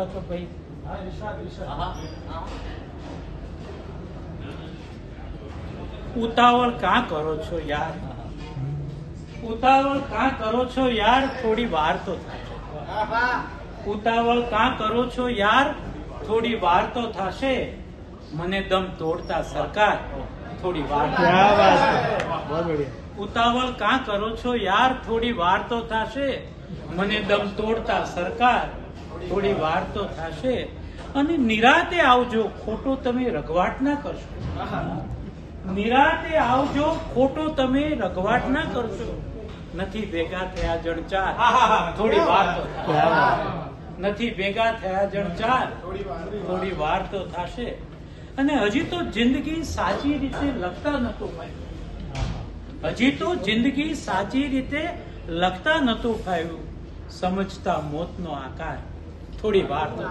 કહેતો હતો ભાઈ? ઉતાવળ કાં કરો છો યાર? ઉતાવળ કાં કરો છો યાર? થોડી વાર તો થશે. ઉતાવળ કાં કરો છો યાર? થોડી વાર તો થશે. મને દમ તોડતા સરકાર. થોડી વાર ઉતાવળ કાં કરો છો યાર? થોડી વાર તો થશે. મને દમ તોડતા સરકાર. થોડી વાર તો થશે. અને નિરાતે આવજો, ખોટો તમે રઘવાટ ના કરશો. નિરાતે આવજો, ખોટો તમે રઘવાટ ના કરશો. નથી ભેગા થયા જણ ચાર. થોડી વાર તો નથી ભેગા થયા જણ ચાર. થોડી વાર તો થશે. અને હજી તો જિંદગી સાચી રીતે લખતા નતું ભાઈ. હજી તો જિંદગી સાચી રીતે લખતા નતું ભાઈ. સમજતા મોતનો આકાર. થોડી વાર તો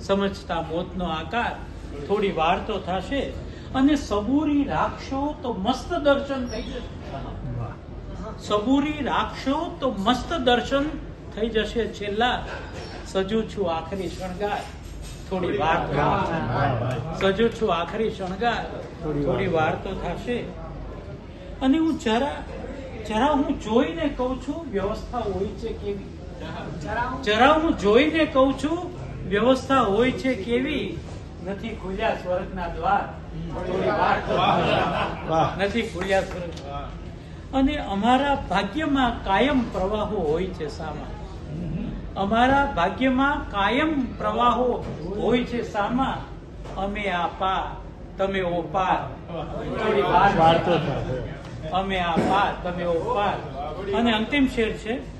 સમજતા મોતનો આકાર થોડી વાર તો થશે. અને સબૂરી રાખશો તો મસ્ત દર્શન થઈ જશે. સબુરી રાખશો તો મસ્ત દર્શન થઈ જશે છેલ્લા. સજુ છું આખરી શણગાર. થોડી વાર તો સજુ છું આખરી શણગાર. થોડી વાર. થોડી વાર તો થશે. અને હું જરા જરા હું જોઈને કહું છું વ્યવસ્થા હોય છે કેવી? જરા હું જોઈને કહું છું વ્યવસ્થા હોય છે કેવી? નથી ખુલ્યા સ્વર્ગના દ્વાર. નથી ખુલ્યા સ્વર્ગ. અને અમારા ભાગ્યમાં કાયમ પ્રવાહો હોય છે સામા. અમારા ભાગ્યમાં કાયમ પ્રવાહો હોય છે સામા. અમે આ પા તમે ઓ પાર. થોડી વાર. અમે આ પાર તમે ઓ પાર. અને અંતિમ શેર છે?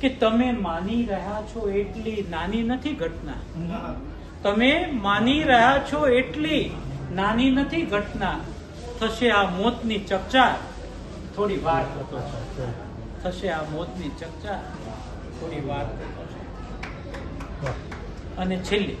કે તમે માની રહ્યા છો એટલી નાની નથી ઘટના. તમે માની રહ્યા છો એટલી નાની નથી ઘટના. થશે આ મોતની ચકચાર. થોડી વાર થતો છે. થશે આ મોતની ચકચાર. થોડી વાર થતો છે. અને છેલ્લી.